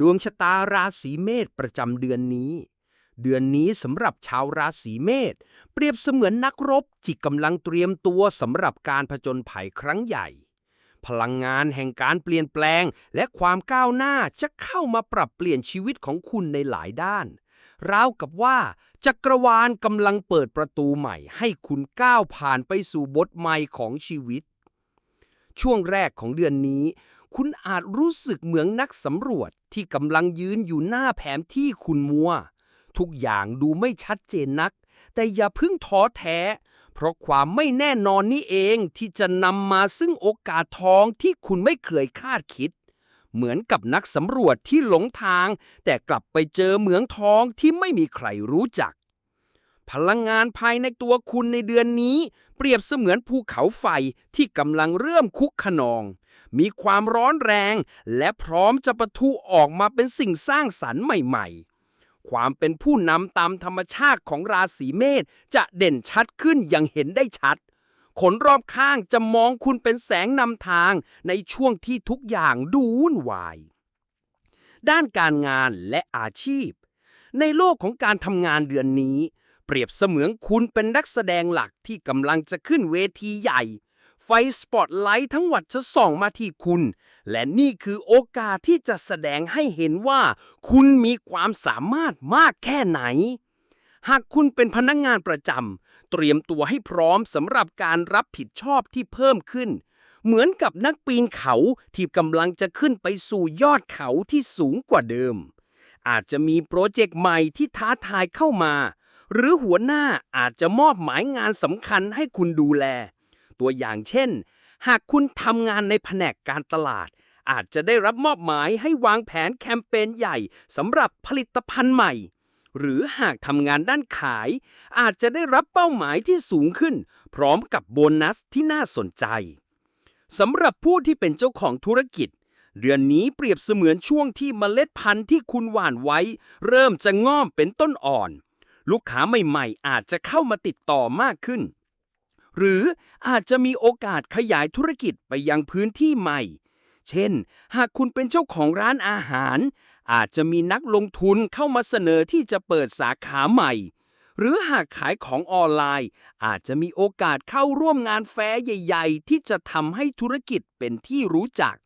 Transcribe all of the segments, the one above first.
ดวงชะตาราศีเมษประจำเดือนนี้ เดือนนี้สำหรับชาวราศีเมษเปรียบเสมือนนักรบที่กำลังเตรียมตัวสำหรับการผจญภัยครั้งใหญ่ พลังงานแห่งการเปลี่ยนแปลง และความก้าวหน้าจะเข้ามาปรับเปลี่ยนชีวิตของคุณในหลายด้านราวกับว่า จักรวาลกำลังเปิดประตูใหม่ ให้คุณก้าวผ่านไปสู่บทใหม่ของชีวิต ช่วงแรกของเดือนนี้ คุณอาจรู้สึกเหมือนนักสำรวจ ที่กำลังยืนอยู่หน้าแผนที่คุณมัว ทุกอย่างดูไม่ชัดเจนนัก แต่อย่าเพิ่งท้อแท้ เพราะความไม่แน่นอนนี่เองที่จะนำมาซึ่งโอกาสทองที่คุณไม่เคยคาดคิด เหมือนกับนักสำรวจที่หลงทาง แต่กลับไปเจอเหมืองทองที่ไม่มีใครรู้จัก พลังงานภายในตัวคุณในเดือนนี้ เปรียบเสมือนภูเขาไฟที่กำลังเริ่มคุกขนอง มีความร้อนแรง และพร้อมจะปะทุออกมาเป็นสิ่งสร้างสรรค์ใหม่ๆ ความเป็นผู้นำตามธรรมชาติของราศีเมษจะเด่นชัดขึ้นอย่างเห็นได้ชัด คนรอบข้างจะมองคุณเป็นแสงนำทางในช่วงที่ทุกอย่างดูวุ่นวาย ด้านการงานและอาชีพ ในโลกของการทำงานเดือนนี้ เปรียบเสมือนคุณเป็นนักแสดงหลักที่กำลังจะขึ้นเวทีใหญ่ ไฟสปอตไลท์ทั้งวัดจะส่องมาที่คุณ และนี่คือโอกาสที่จะแสดงให้เห็นว่า คุณมีความสามารถมากแค่ไหน หากคุณเป็นพนักงานประจำเตรียมตัวให้พร้อมสำหรับการรับผิดชอบที่เพิ่มขึ้น เหมือนกับนักปีนเขาที่กำลังจะขึ้นไปสู่ยอดเขาที่สูงกว่าเดิมอาจจะมีโปรเจกต์ใหม่ที่ท้าทายเข้ามา หรือหัวหน้าอาจจะมอบหมายงานสำคัญให้คุณดูแล ตัวอย่างเช่น หากคุณทำงานในแผนกการตลาด อาจจะได้รับมอบหมายให้วางแผนแคมเปญใหญ่สำหรับผลิตภัณฑ์ใหม่ หรือหากทำงานด้านขาย อาจจะได้รับเป้าหมายที่สูงขึ้น พร้อมกับโบนัสที่น่าสนใจสำหรับผู้ที่เป็นเจ้าของธุรกิจ เดือนนี้เปรียบเสมือนช่วงที่เมล็ดพันธุ์ที่คุณหว่านไว้ เริ่มจะงอมเป็นต้นอ่อน ลูกค้าใหม่ๆ อาจจะเข้ามาติดต่อมากขึ้น หรืออาจจะมีโอกาสขยายธุรกิจไปยังพื้นที่ใหม่ เช่น หากคุณเป็นเจ้าของร้านอาหาร อาจจะมีนักลงทุนเข้ามาเสนอที่จะเปิดสาขาใหม่ หรือหากขายของออนไลน์ อาจจะมีโอกาสเข้าร่วมงานแฟร์ใหญ่ ๆ ที่จะทำให้ธุรกิจเป็นที่รู้จัก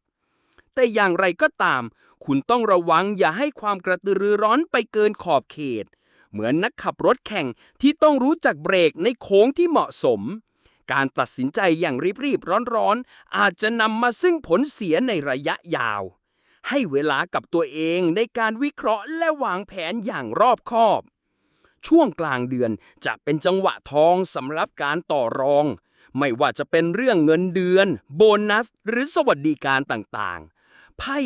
แต่อย่างไรก็ตาม คุณต้องระวังอย่าให้ความกระตือรือร้อนไปเกินขอบเขต เหมือนนักขับรถแข่งที่ต้องรู้จักเบรกในโค้งที่เหมาะสม การตัดสินใจอย่างรีบๆร้อนๆ อาจจะนำมาซึ่งผลเสียในระยะยาว ให้เวลากับตัวเองในการวิเคราะห์และวางแผนอย่างรอบคอบ ช่วงกลางเดือนจะเป็นจังหวะทองสำหรับการต่อรอง ไม่ว่าจะเป็นเรื่องเงินเดือน โบนัส หรือสวัสดิการต่างๆ ไพ่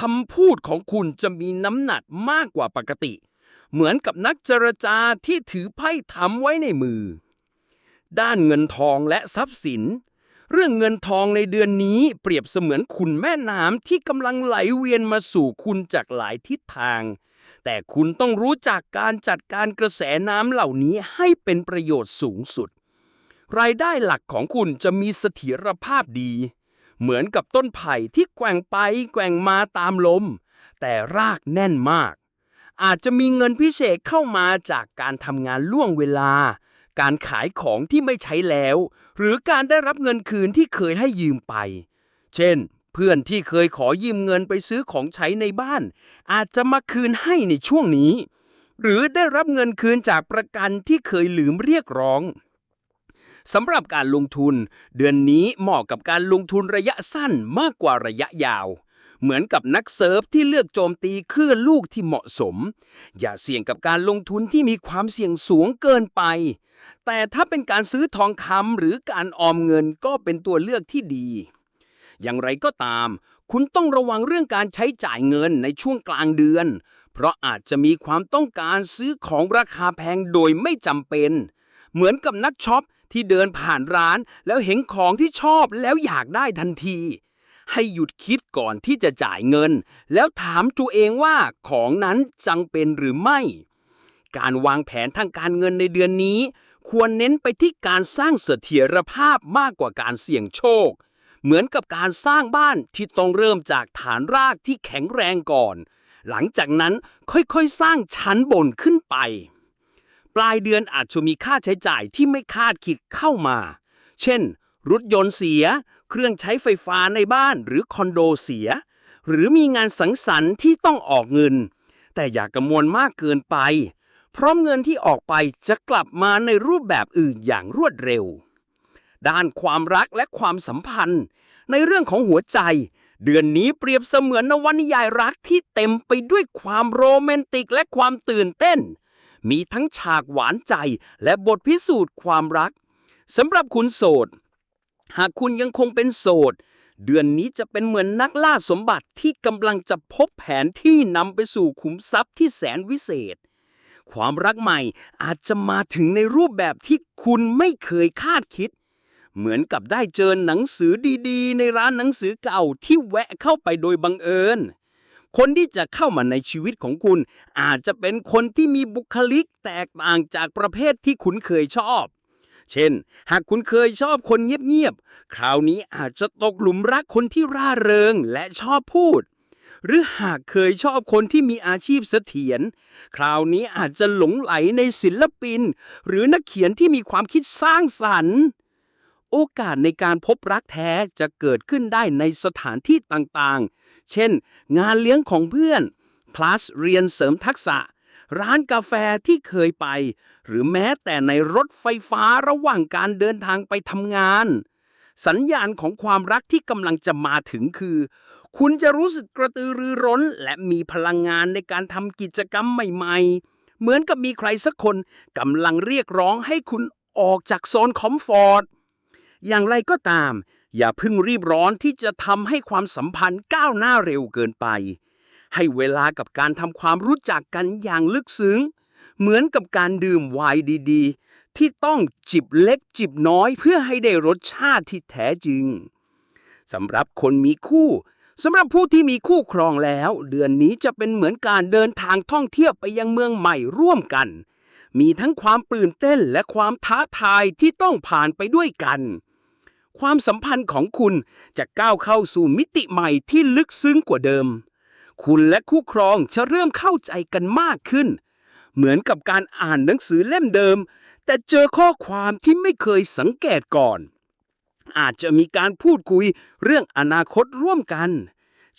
คำพูดของคุณจะมีน้ำหนักมากกว่าปกติเเหมือนกับนักเจรจาที่ถือไพ่ทำไว้ในมือ ด้านเงินทองและทรัพย์สิน เรื่องเงินทองในเดือนนี้เปรียบเสมือนขุนแม่น้ำที่กำลังไหลเวียนมาสู่คุณจากหลายทิศทาง แต่คุณต้องรู้จักการจัดการกระแสน้ำเหล่านี้ให้เป็นประโยชน์สูงสุด รายได้หลักของคุณจะมีเสถียรภาพดี เหมือนกับต้นไผ่ที่แกว่งไปแกว่งมาตามลม แต่รากแน่นมาก อาจจะมีเงินพิเศษเข้ามาจากการทำงานล่วงเวลา การขายของที่ไม่ใช้แล้ว หรือการได้รับเงินคืนที่เคยให้ยืมไป เช่น เพื่อนที่เคยขอยืมเงินไปซื้อของใช้ในบ้าน อาจจะมาคืนให้ในช่วงนี้ หรือได้รับเงินคืนจากประกันที่เคยลืมเรียกร้องสำหรับการลงทุน เดือนนี้เหมาะกับการลงทุนระยะสั้นมากกว่าระยะยาว เหมือนกับนักเซิร์ฟที่เลือกโจมตีคลื่นลูกที่เหมาะสม อย่าเสี่ยงกับการลงทุนที่มีความเสี่ยงสูงเกินไป แต่ถ้าเป็นการซื้อทองคำหรือการออมเงินก็เป็นตัวเลือกที่ดี อย่างไรก็ตาม คุณต้องระวังเรื่องการใช้จ่ายเงินในช่วงกลางเดือน เพราะอาจจะมีความต้องการซื้อของราคาแพงโดยไม่จำเป็น เหมือนกับนักช็อปที่เดินผ่านร้านแล้วเห็นของที่ชอบแล้วอยากได้ทันที ให้หยุดคิดก่อนที่จะจ่ายเงิน แล้วถามตัวเองว่าของนั้นจำเป็นหรือไม่ การวางแผนทางการเงินในเดือนนี้ ควรเน้นไปที่การสร้างเสถียรภาพมากกว่าการเสี่ยงโชค เหมือนกับการสร้างบ้านที่ต้องเริ่มจากฐานรากที่แข็งแรงก่อน หลังจากนั้นค่อยๆสร้างชั้นบนขึ้นไป ปลายเดือนอาจจะมีค่าใช้จ่ายที่ไม่คาดคิดเข้ามา เช่นรถยนต์เสีย เครื่องใช้ไฟฟ้าในบ้านหรือคอนโดเสีย หรือมีงานสังสรรค์ที่ต้องออกเงิน แต่อย่ากระมวลมากเกินไป เพราะเงินที่ออกไปจะกลับมาในรูปแบบอื่นอย่างรวดเร็ว ด้านความรักและความสัมพันธ์ ในเรื่องของหัวใจ เดือนนี้เปรียบเสมือนนวนิยายรักที่เต็มไปด้วยความโรแมนติกและความตื่นเต้น มีทั้งฉากหวานใจและบทพิสูจน์ความรักสำหรับคุณโสด หากคุณยังคงเป็นโสด เดือนนี้จะเป็นเหมือนนักล่าสมบัติที่กำลังจะพบแผนที่นำไปสู่ขุมทรัพย์ที่แสนวิเศษ ความรักใหม่อาจจะมาถึงในรูปแบบที่คุณไม่เคยคาดคิด เหมือนกับได้เจอหนังสือดีๆ ในร้านหนังสือเก่าที่แวะเข้าไปโดยบังเอิญคนที่จะเข้ามาในชีวิตของคุณ อาจจะเป็นคนที่มีบุคลิกแตกต่างจากประเภทที่คุณเคยชอบ เช่น หากคุณเคยชอบคนเงียบๆ คราวนี้อาจจะตกหลุมรักคนที่ร่าเริงและชอบพูด หรือหากเคยชอบคนที่มีอาชีพเสถียร คราวนี้อาจจะหลงไหลในศิลปิน หรือนักเขียนที่มีความคิดสร้างสรรค์ โอกาสในการพบรักแท้จะเกิดขึ้นได้ในสถานที่ต่างๆ เช่น งานเลี้ยงของเพื่อนคลาสเรียนเสริมทักษะ ร้านกาแฟที่เคยไป หรือแม้แต่ในรถไฟฟ้าระหว่างการเดินทางไปทำงาน สัญญาณของความรักที่กำลังจะมาถึงคือ คุณจะรู้สึกกระตือรือร้น และมีพลังงานในการทำกิจกรรมใหม่ ๆ เหมือนกับมีใครสักคนกำลังเรียกร้องให้คุณออกจากโซนคอมฟอร์ตอย่างไรก็ตาม อย่าเพิ่งรีบร้อนที่จะทำให้ความสัมพันธ์ก้าวหน้าเร็วเกินไป ให้เวลากับการทำความรู้จักกันอย่างลึกซึ้ง เหมือนกับการดื่มไวน์ดีๆ ที่ต้องจิบเล็กจิบน้อยเพื่อให้ได้รสชาติที่แท้จริงสำหรับคนมีคู่สำหรับผู้ที่มีคู่ครองแล้ว เดือนนี้จะเป็นเหมือนการเดินทางท่องเที่ยวไปยังเมืองใหม่ร่วมกัน มีทั้งความตื่นเต้นและความท้าทายที่ต้องผ่านไปด้วยกัน ความสัมพันธ์ของคุณจะก้าวเข้าสู่มิติใหม่ที่ลึกซึ้งกว่าเดิม คุณและคู่ครองจะเริ่มเข้าใจกันมากขึ้น เหมือนกับการอ่านหนังสือเล่มเดิม แต่เจอข้อความที่ไม่เคยสังเกตก่อน อาจจะมีการพูดคุยเรื่องอนาคตร่วมกัน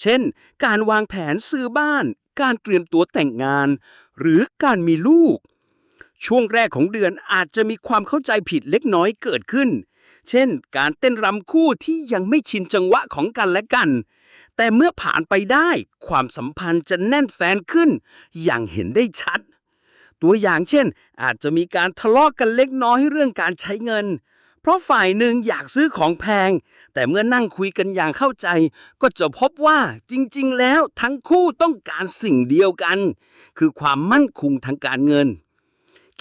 เช่น การวางแผนซื้อบ้าน การเตรียมตัวแต่งงาน หรือการมีลูก ช่วงแรกของเดือนอาจจะมีความเข้าใจผิดเล็กน้อยเกิดขึ้น เช่น การเต้นรำคู่ที่ยังไม่ชินจังหวะของกันและกัน แต่เมื่อผ่านไปได้ ความสัมพันธ์จะแน่นแฟนขึ้น อย่างเห็นได้ชัด ตัวอย่างเช่น อาจจะมีการทะเลาะกันเล็กน้อยเรื่องการใช้เงิน เพราะฝ่ายหนึ่งอยากซื้อของแพง แต่เมื่อนั่งคุยกันอย่างเข้าใจ ก็จะพบว่าจริง ๆ แล้วทั้งคู่ต้องการสิ่งเดียวกัน คือความมั่นคงทางการเงิน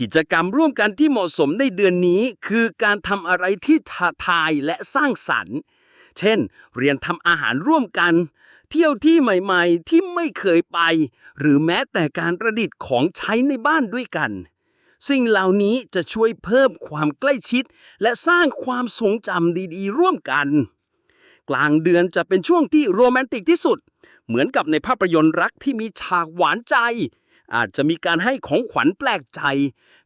กิจกรรมร่วมกันที่เหมาะสมในเดือนนี้ คือการทำอะไรที่ท้าทายและสร้างสรรค์ เช่น เรียนทำอาหารร่วมกัน เที่ยวที่ใหม่ๆ ที่ไม่เคยไป หรือแม้แต่การประดิษฐ์ของใช้ในบ้านด้วยกัน สิ่งเหล่านี้จะช่วยเพิ่มความใกล้ชิด และสร้างความทรงจำดีๆ ร่วมกัน กลางเดือนจะเป็นช่วงที่โรแมนติกที่สุด เหมือนกับในภาพยนตร์รักที่มีฉากหวานใจ อาจจะมีการให้ของขวัญแปลกใจ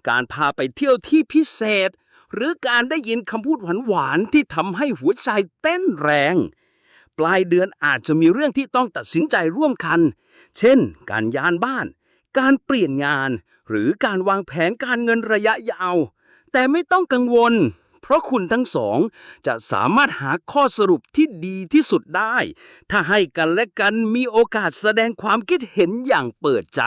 การพาไปเที่ยวที่พิเศษ หรือการได้ยินคำพูดหวานๆที่ทำให้หัวใจเต้นแรง ปลายเดือนอาจจะมีเรื่องที่ต้องตัดสินใจร่วมกัน เช่น การย้านบ้าน การเปลี่ยนงาน หรือการวางแผนการเงินระยะยาว แต่ไม่ต้องกังวลเพราะคุณทั้งสองจะสามารถหาข้อสรุปที่ดีที่สุดได้ ถ้าให้กันและกันมีโอกาสแสดงความคิดเห็นอย่างเปิดใจ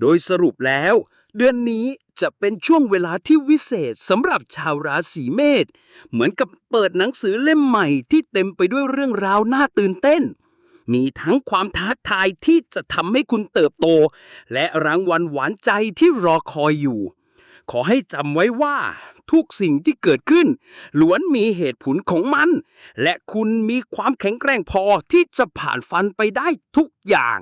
โดยสรุปแล้ว เดือนนี้จะเป็นช่วงเวลาที่วิเศษสำหรับชาวราศีเมษเหมือนกับเปิดหนังสือเล่มใหม่ที่เต็มไปด้วยเรื่องราวน่าตื่นเต้น มีทั้งความท้าทายที่จะทำให้คุณเติบโต และรางวัลหวานใจที่รอคอยอยู่ ขอให้จำไว้ว่า ทุกสิ่งที่เกิดขึ้น ล้วนมีเหตุผลของมัน และคุณมีความแข็งแกร่งพอที่จะผ่านฟันไปได้ทุกอย่าง